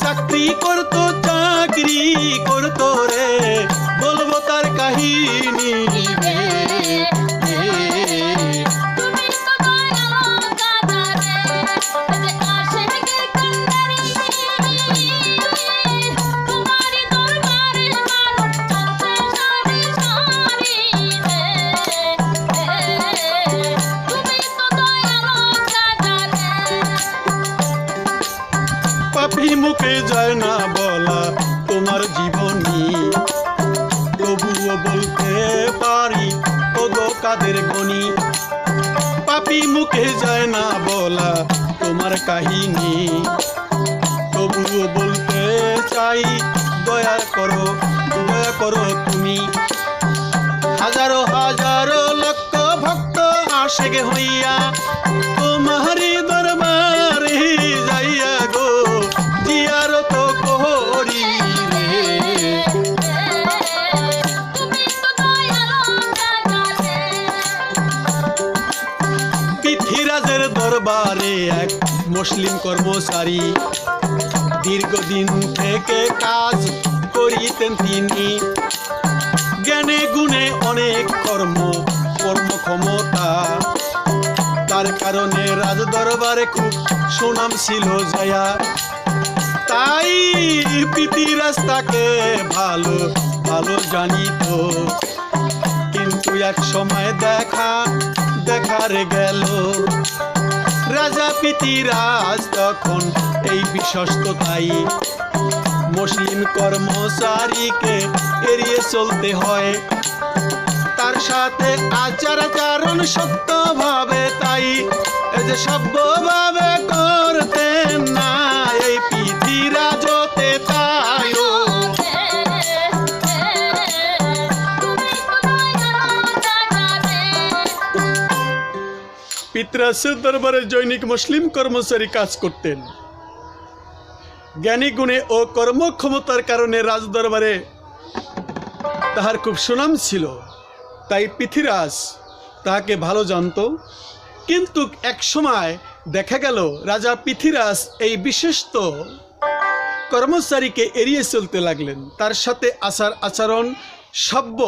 চাকরি করতো চাকরি করতো রে। কাদের গনি পাপি মুখে যায় না বলা তোমার কাহিনী। তবুও বলতে চাই, দয়া করো দয়া করো তুমি। হাজারো হাজারো লক্ষ ভক্ত আসে গে হইয়া তোমারি পৃথিরাজের দরবারে এক মুসলিম কর্মচারী দীর্ঘদিন থেকে কাজ করিতেন তিনি। জ্ঞানে গুণে অনেক কর্ম, কর্মক্ষমতা। তার কারণে রাজ দরবারে খুব সুনাম ছিল জয়া। তাই পৃথিরাজ রাস্তাকে ভালো ভালো জানিত। কিন্তু এক সময় দেখা দেখার গেল। রাজা পিতিরাজ তখন এই বিশ্বস্ততাই মুসলিম কর্মচারীকে এড়িয়ে চলতে হয়। তার সাথে আচার আচরণ সত্যভাবে তাই। এ যে সভ্যভাবে করতেন না পিতরাসের দরবারে জৈনিক মুসলিম কর্মচারী কাজ করতেন। জ্ঞানী গুণে ও কর্মক্ষমতার কারণে রাজ দরবারে তাহার খুব সুনাম ছিল। তাই পৃথিরাজ তাহাকে ভালো জানত। কিন্তু এক সময় দেখা গেল, রাজা পৃথিরাজ এই বিশেষত কর্মচারীকে এড়িয়ে চলতে লাগলেন। তার সাথে আচার আচরণ সভ্য,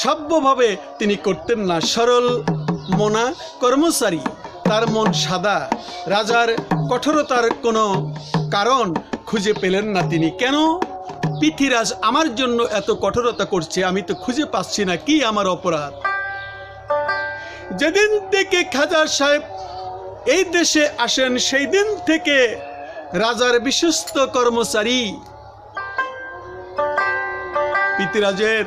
সভ্যভাবে তিনি করতেন না। সরল মনা কর্মচারী। তার মন সাদা। রাজার কঠোরতার কোনো কারণ খুঁজে পেলেন না তিনি। কেন? পৃথিরাজ, আমার জন্য এত কঠোরতা করছে, আমি তো খুঁজে পাচ্ছি না, কি আমার অপরাধ? যেদিন থেকে খাজা সাহেব এই দেশে আসেন সেই দিন থেকে রাজার বিশ্বস্ত কর্মচারী। পৃথিরাজের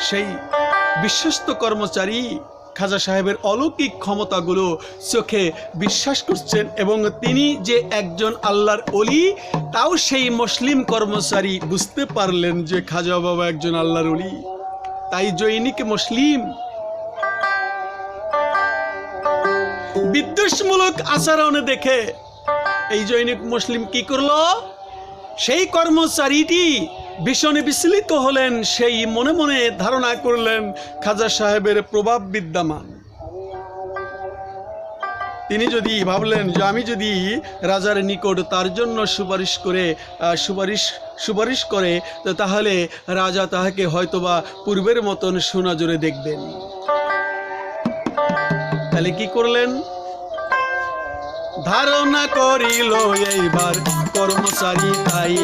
সেই বিশ্বস্ত কর্মচারী খাজা সাহেবের অলৌকিক ক্ষমতাগুলো চোখে বিশ্বাস করছেন এবং তিনি যে একজন আল্লাহর অলি তাও সেই মুসলিম কর্মচারী বুঝতে পারলেন যে খাজা বাবা একজন আল্লাহর অলি তাই জৈনিক মুসলিম। বিদ্বেষমূলক আচরণ দেখে এই জৈনিক মুসলিম কি করল? সেই কর্মচারীটি ভীষণ বিচলিত হলেন সেই মনে মনে ধারণা করলেন খাজা সাহেবের প্রভাব বিদ্যমান। তিনি যদি ভাবলেন যে আমি যদি রাজার নিকট তার জন্য সুপারিশ করে সুপারিশ সুপারিশ করে তাহলে রাজা তাহাকে হয়তোবা পূর্বের মতন সোনা সোনাজোরে দেখবেন। তাহলে কি করলেন? ধারণা করিল এইবার কর্মচারী তাই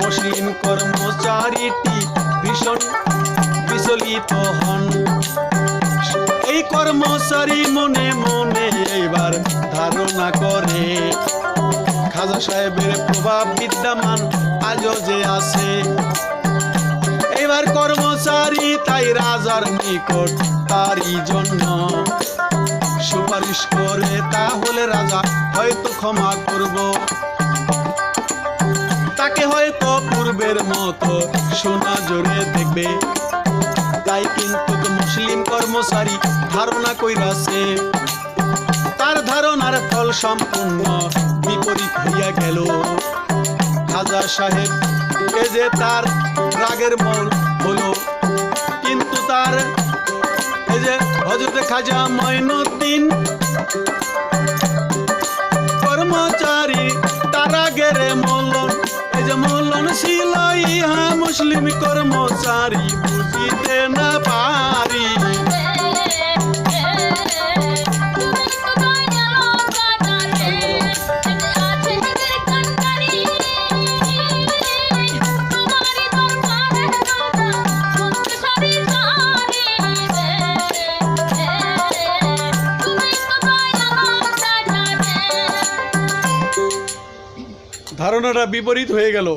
মুসলিম কর্মচারীটি ভীষণ বিচলিত হন। এই কর্মচারী মনে মনে এইবার ধারণা করে, খাজা সাহেবের প্রভাব বিদ্যমান আজও যে আছে। এবার কর্মচারী তাই রাজার নিকট তারই জন্য সুপারিশ করে, তাহলে রাজা হয়তো ক্ষমা করব। হয়তো পূর্বের মতো সোনা জোরে দেখবে। তাই কিন্তু মুসলিম কর্মচারী ধারণা কইরাছে। তার ধারণার ফল সম্পূর্ণ বিপরীত হইয়া গেল। খাজা সাহেব, এ যে তার রাগের মন হলো, কিন্তু তার এ যে হজরতে খাজা ময়নুদ্দিন কর্মচারী, তার গেরে মূল যে মলন শিলাই ইহা মুসলিম কর্মচারী বুঝিতে না পা বিপরীত হয়ে গেল।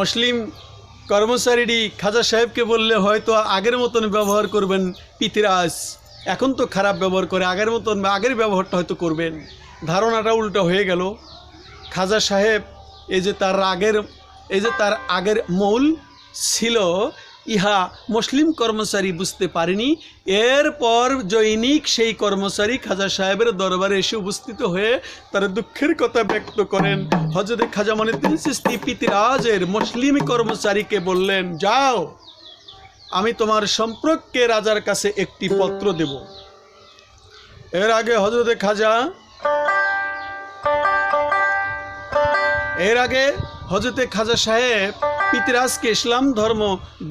মুসলিম কর্মচারীটি খাজা সাহেবকে বললে, হয়তো আগের মতন ব্যবহার করবেন পিতিরাজ। এখন তো খারাপ ব্যবহার করে আগের মতন আগের ব্যবহারটা হয়তো করবেন। ধারণাটা উল্টো হয়ে গেল। খাজা সাহেব, এই যে তার আগের, এই যে তার আগের মূল ছিল ইহা মুসলিম কর্মচারী বুঝতে পারেনি। এরপর জৈনিক সেই কর্মচারী খাজা সাহেবের দরবারে এসে উপস্থিত হয়ে তার দুঃখের কথা ব্যক্ত করেন। হজরত খাজা মনিদ্দিন সিস্তি পিতিরাজের মুসলিম কর্মচারীকে বললেন, যাও, আমি তোমার সম্পর্কে রাজার কাছে একটি পত্র দেব। এর আগে হজরত খাজা, এর আগে হজরতে খাজা সাহেব পিতিরাজকে ইসলাম ধর্ম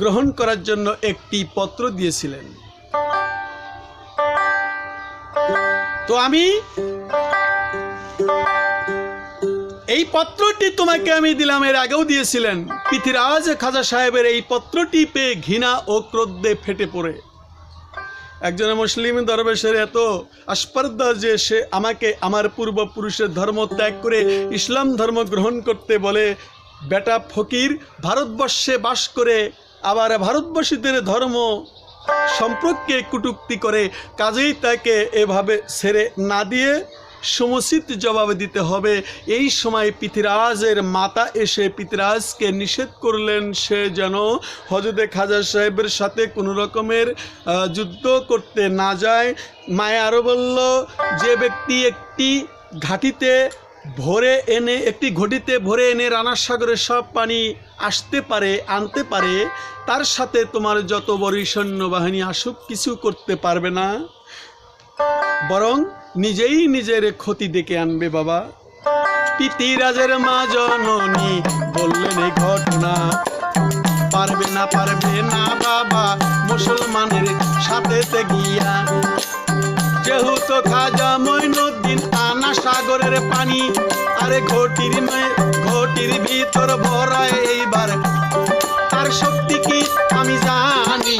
গ্রহণ করার জন্য একটি পত্র দিয়েছিলেন। তো আমি এই পত্রটি তোমাকে আমি দিলাম, এর আগেও দিয়েছিলেন। পৃথিরাজ খাজা সাহেবের এই পত্রটি পেয়ে ঘৃণা ও ক্রোধে ফেটে পড়ে। একজন মুসলিম দরবেশের এত আস্পর্ধা যে সে আমাকে আমার পূর্বপুরুষের ধর্ম ত্যাগ করে ইসলাম ধর্ম গ্রহণ করতে বলে বেটা ফকির ভারতবর্ষে বাস করে, আবার ভারতবাসীদের ধর্ম সম্পর্কে কটূক্তি করে, কাজেই তাকে এভাবে ছেড়ে না দিয়ে সমুচিত জবাব দিতে হবে। এই সময় পৃথিরাজের মাতা এসে পৃথিরাজকে নিষেধ করলেন, সে যেন হজরতে খাজা সাহেবের সাথে কোনো রকমের যুদ্ধ করতে না যায়। মায়া আরও বলল, যে ব্যক্তি একটি ঘাটিতে ভরে এনে, একটি ঘটিতে ভরে এনে রানার সাগরের সব পানি আসতে পারে, আনতে পারে, তার সাথে তোমার যত বড়ই সৈন্যবাহিনী আসুক, কিছু করতে পারবে না। বরং নিজেই নিজের ক্ষতি ডেকে আনবে বাবা। পিতিরাজের মা জননী বললেন এই ঘটনা। পারবে না পারবে না বাবা, মুসলমানের সাথে গিয়া। যেহেতু খাজা মইনুদ্দিন আনা সাগরের পানি, আরে ঘটির ঘটির ভিতর ভরায় এইবার। তার শক্তি কি আমি জানি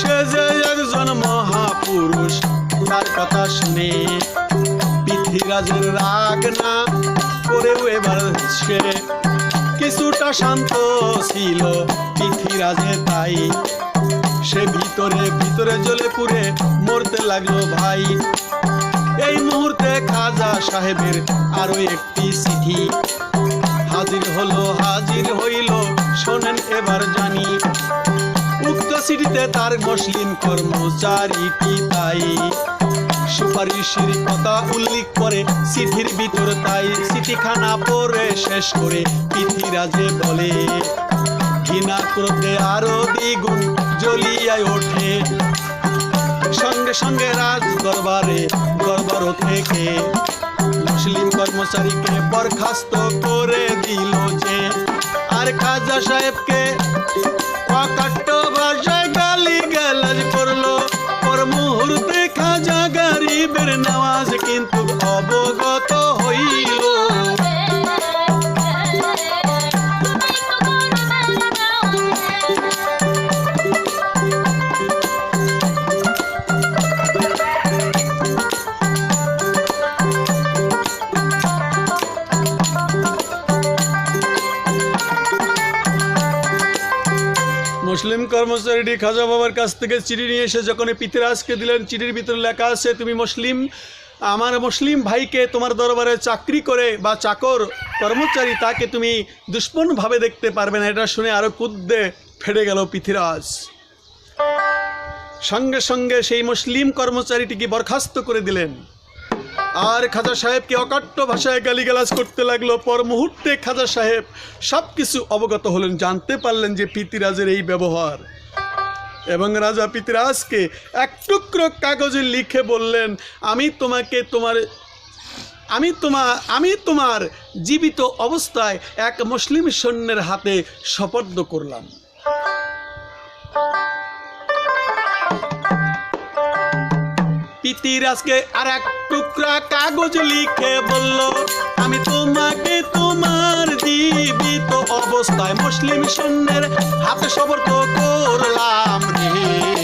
সে যে একজন মহাপুরুষ, তার কথা শুনে পৃথ্বীরাজের রাগ না করেও এবার সে কিছুটা শান্ত ছিল। পৃথ্বীরাজে তাই সে ভিতরে ভিতরে জ্বলে পুড়ে মরতে লাগল ভাই। এই মুহূর্তে খাজা সাহেবের আরও একটি চিঠি। হাজির হলো, হাজির হইল, শোনেন এবার জানি। উক্ত সিটিতে তার মুসলিম কর্মচারীটি তাই? সুপারিশের কথা উল্লেখ করে চিঠির ভিতর তাই চিঠিখানা পরে শেষ করে পৃথিরাজে বলে ঘৃণা ক্রোধে আরও দ্বিগুণ জ্বলিয়ায় ওঠে। সঙ্গে সঙ্গে রাজ দরবারে দরবার থেকে মুসলিম কর্মচারীকে বরখাস্ত করে দিল যে, আর খাজা সাহেবকে অকাট্য ভাষায় গালি কর্মচারীটি খাজা বাবার কাছ থেকে চিঠি নিয়ে এসে যখন পিতরাজকে দিলেন, চিঠির ভিতরে লেখা আছে, তুমি মুসলিম, আমার মুসলিম ভাইকে তোমার দরবারে চাকরি করে বা চাকর কর্মচারী তাকে তুমি দুষ্পণভাবে দেখতে পারবে না। এটা শুনে আরও কুদ্দে ফেটে গেল পৃথিরাজ। সঙ্গে সঙ্গে সেই মুসলিম কর্মচারীটিকে বরখাস্ত করে দিলেন। আর খাজা সাহেবকে অকাট্য ভাষায় গালিগালাজ করতে লাগল। পর মুহূর্তে খাজা সাহেব সব কিছু অবগত হলেন, জানতে পারলেন যে পিতিরাজের এই ব্যবহার। এবং রাজা পিতিরাজকে এক টুকরো কাগজে লিখে বললেন, আমি তোমাকে তোমার, আমি তোমার আমি তোমার জীবিত অবস্থায় এক মুসলিম সৈন্যের হাতে সপর্দ করলাম। পিতিরাজকে আর এক টুকরা কাগজ লিখে বলল, আমি তোমাকে তোমার জীবিত অবস্থায় মুসলিম সৈন্যের হাতে সমর্থ করলাম রে।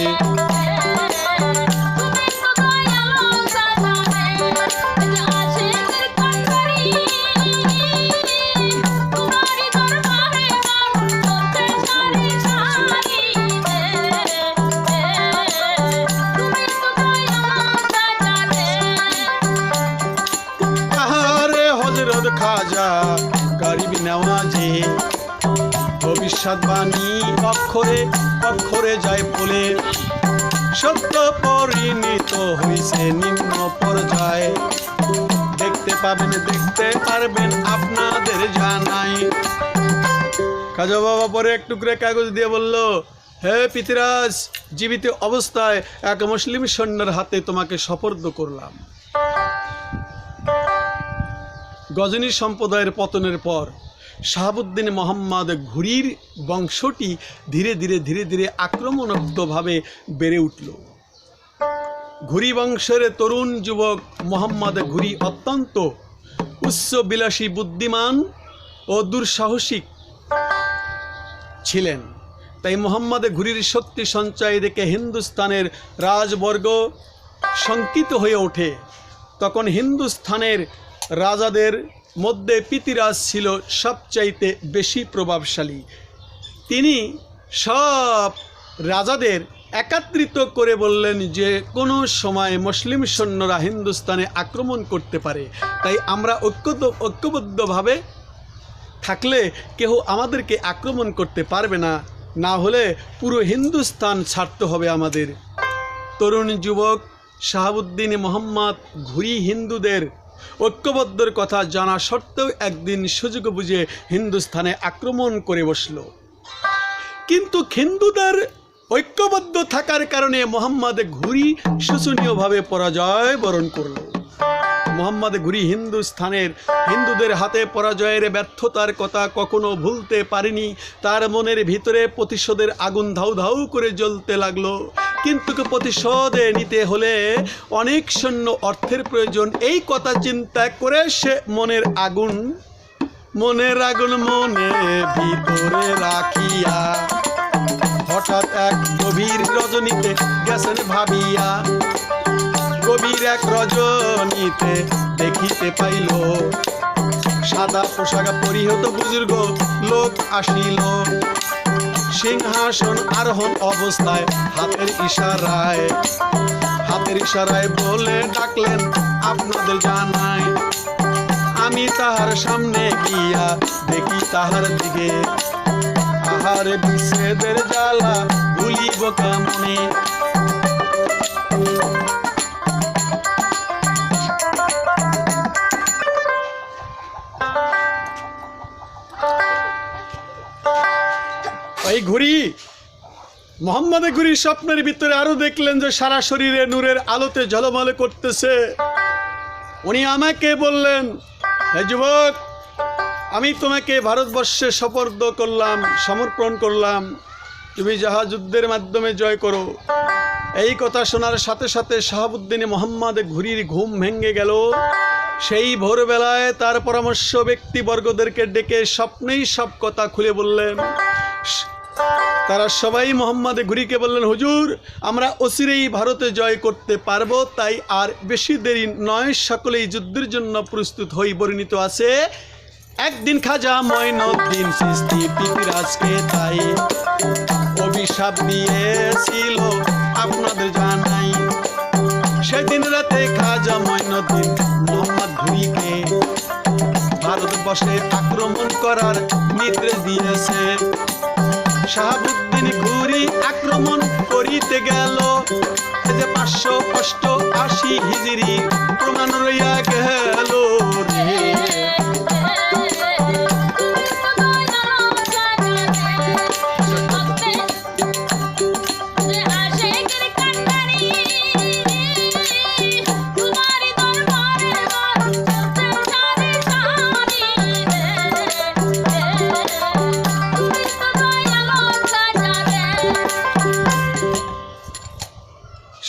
খাজা গরিব নেওয়াজে। ভবিষ্যৎবাণী অক্ষরে অক্ষরে যায় বলে। সত্য পরিণত হইছে নিম্ন পর্যায়ে। দেখতে পাবেন, দেখতে পারবেন আপনাদের জানাই। খাজা বাবা পরে এক টুকরে কাগজ দিয়ে বলল, হে পিতিরাজ জীবিত অবস্থায় এক মুসলিম সৈন্যের হাতে তোমাকে সপর্দ করলাম। গজনী সম্প্রদায়ের পতনের পর শাহাবুদ্দিন মোহাম্মদ ঘুরির বংশটি ধীরে ধীরে ধীরে ধীরে আক্রমণাত্মকভাবে বেড়ে উঠল। ঘুরি বংশের তরুণ যুবক মোহাম্মদ ঘুরি অত্যন্ত উচ্চবিলাসী বুদ্ধিমান ও দুঃসাহসিক ছিলেন। তাই মোহাম্মদ ঘুরির শক্তি সঞ্চয় দেখে হিন্দুস্তানের রাজবর্গ শঙ্কিত হয়ে ওঠে। তখন হিন্দুস্থানের রাজাদের মধ্যে পিতিরাজ ছিল সবচাইতে বেশি প্রভাবশালী। তিনি সব রাজাদের একাত্রিত করে বললেন যে, কোনো সময় মুসলিম সৈন্যরা হিন্দুস্তানে আক্রমণ করতে পারে। তাই আমরা ঐক্য ঐক্যবদ্ধভাবে থাকলে কেউ আমাদেরকে আক্রমণ করতে পারবে না। না হলে পুরো হিন্দুস্তান ছাড়তে হবে আমাদের। তরুণ যুবক শাহাবুদ্দিন মোহাম্মদ ঘুরি হিন্দুদের ঐক্যবদ্ধর কথা জানা সত্ত্বেও একদিন সুযোগ বুঝে হিন্দুস্থানে আক্রমণ করে বসল। কিন্তু হিন্দুদের ঐক্যবদ্ধ থাকার কারণে মোহাম্মদ ঘুরি শোচনীয়ভাবে পরাজয় বরণ করল। মোহাম্মদ ঘুরি হিন্দুস্থানের। হিন্দুদের হাতে পরাজয়ের ব্যর্থতার কথা কখনো ভুলতে পারেনি। তার মনের ভিতরে প্রতিশোধের আগুন ধাউ ধাউ করে জ্বলতে লাগল। কিন্তু প্রতিশোধে নিতে হলে অনেক সৈন্য অর্থের প্রয়োজন। এই কথা চিন্তা করে সে মনের আগুন মনের আগুন মনে ভিতরে রাখিয়া হঠাৎ এক গভীর রজনীতে গেছেন ভাবিয়া। গভীর এক রজনীতে দেখিতে পাইল। সাদা পোশাক পরিহত বুজুর্গ লোক আসিল। সিংহাসন আরোহণ অবস্থায় হাতের ইশারায়। হাতের ইশারায় বলে ডাকলেন, আপনাদের জানাই, আমি তাহার সামনে গিয়া দেখি তাহার দিকে। আহার বিচ্ছেদের জ্বালা ভুলিব কেমনে? এই ঘুরি মোহাম্মদ ঘুরি স্বপ্নের ভিতরে আরও দেখলেন যে সারা শরীরে নূরের আলোতে ঝলমলে করতেছে। উনি আমাকে বললেন, হে যুবক, আমি তোমাকে ভারতবর্ষে সপর্দ করলাম, সমর্পণ করলাম। তুমি যাহা যুদ্ধের মাধ্যমে জয় করো। এই কথা শোনার সাথে সাথে শাহাবুদ্দিন মোহাম্মদ ঘুরির ঘুম ভেঙে গেল। সেই ভোরবেলায় তার পরামর্শ ব্যক্তিবর্গদেরকে ডেকে স্বপ্নেই সব কথা খুলে বললেন তারা সবাই মোহাম্মদ ঘুরিকে বললেন, হুজুর, আমরা অচিরেই ভারতে জয় করতে পারব, তাই আর বেশি দেরি নয়, সকলেই যুদ্ধের জন্য প্রস্তুত হই। বর্ণিত আছে, একদিন খাজা ময়নউদ্দিন সৃষ্টি পিপিরাজকে তাই অভিশাপ দিয়েছিল, আপনাদের জানাই। সেদিন রাতে খাজা ময়নউদ্দিন মোহাম্মদ ঘুরিকে ভারতবর্ষে আক্রমণ করার নির্দেশ দিয়েছে। শাহাবুদ্দিন ঘুরি আক্রমণ করিতে গেল। যে পাঁচশো অষ্ট আশি হিজিরি প্রমাণ রইয়া গেল।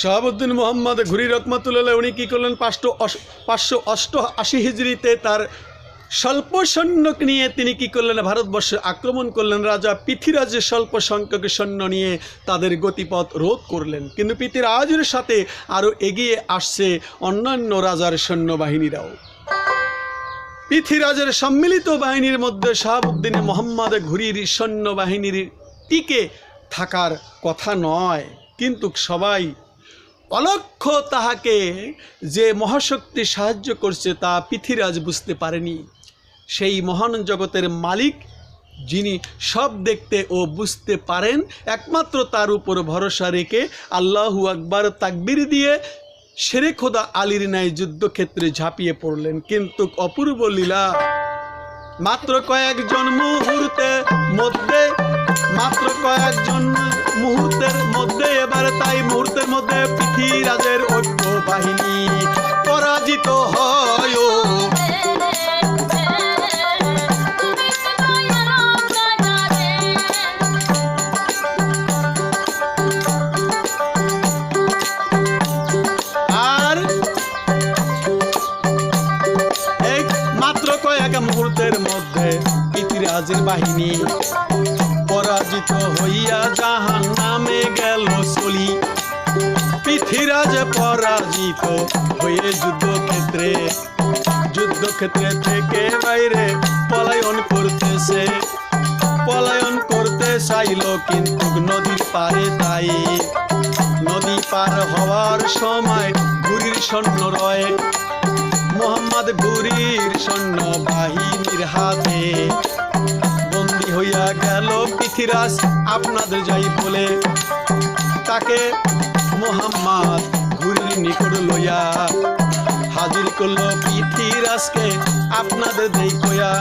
শাহাবুদ্দিন মোহাম্মদ ঘুরি রকমাতুল্লাহ উনি কী করলেন? পাঁচশো পাঁচশো অষ্ট আশি হিজড়িতে তার স্বল্প সৈন্যক নিয়ে তিনি কি করলেন? ভারতবর্ষে আক্রমণ করলেন। রাজা পৃথিরাজের স্বল্প সংখ্যক সৈন্য নিয়ে তাদের গতিপথ রোধ করলেন। কিন্তু পৃথিরাজের সাথে আরও এগিয়ে আসছে অন্যান্য রাজার সৈন্যবাহিনীরাও। পৃথিরাজের সম্মিলিত বাহিনীর মধ্যে শাহাবুদ্দিন মোহাম্মদ ঘুরির সৈন্যবাহিনীর টিকে থাকার কথা নয়। কিন্তু সবাই অলক্ষ তাহাকে যে মহাশক্তি সাহায্য করছে তা পৃথিরাজ বুঝতে পারেনি। সেই মহান জগতের মালিক, যিনি সব দেখতে ও বুঝতে পারেন, একমাত্র তার উপর ভরসা রেখে আল্লাহু আকবার তাকবির দিয়ে শেরে খোদা আলীর ন্যায় যুদ্ধক্ষেত্রে ঝাঁপিয়ে পড়লেন। কিন্তু অপূর্ব লীলা মাত্র কয়েকজন মুহূর্তে মধ্যে, মাত্র কয়েকজন মুহূর্তের মধ্যে, এবার তাই মুহূর্তের মধ্যে পৃথিবীরাজের ঐক্য বাহিনী পরাজিত হয়। ও পৃথিবীরাজের বাহিনী। পরাজিত হইয়া জাহান নামে গেল চলি পৃথিবীরাজ পরাজিত হয়ে যুদ্ধক্ষেত্রে যুদ্ধক্ষেত্রে থেকে বাইরে পলায়ন করতেছে। পলায়ন করতে চাইল কিন্তু নদীর পারে তাই নদী পার হওয়ার সময় ঘুরির সৈন্য রয়। মোহাম্মদ ঘুরির সৈন্য বাহিনীর হাতে বন্দি হইয়া গেল পৃথিরাজ আপনাদের যাই বলে। তাকে মোহাম্মদ ঘুরির নিকট লইয়া হাজির করল পৃথিরাজকে আপনাদের দেই কয়া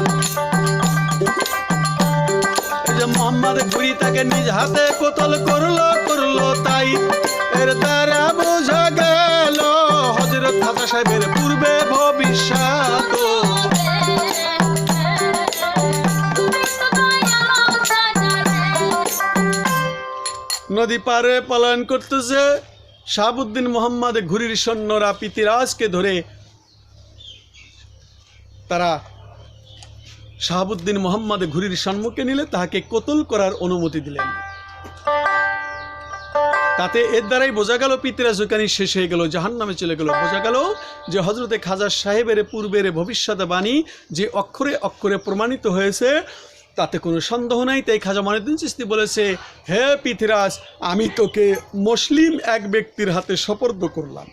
মোহাম্মদ ঘুরি তাকে নিজ হাতে কোতল করল করল তাই এর দ্বারা বোঝা গেল। খাজা সাহেবের পূর্বে ভবিষ্যৎ। নদী পারে পলায়ন করতেছে। শাহাবুদ্দিন মোহাম্মদ ঘুরির সৈন্যরা পিতিরাজকে ধরে তারা শাহাবুদ্দিন মোহাম্মদ ঘুরির সম্মুখে নিলে তাহাকে কতল করার অনুমতি দিলেন। তাতে এর দ্বারাই বোঝা গেল পিতরা জুকানি শেষ হয়ে গেল জাহান নামে চলে গেল। বোঝা গেল যে হজরতে খাজা সাহেবের পূর্বের ভবিষ্যৎবাণী যে অক্ষরে অক্ষরে প্রমাণিত হয়েছে, তাতে কোনো সন্দেহ নাই। তাই খাজা মনুদ্দিন চিস্তি বলেছে, হে পৃথিরাজ আমি তোকে মুসলিম এক ব্যক্তির হাতে সপর্দ করলাম।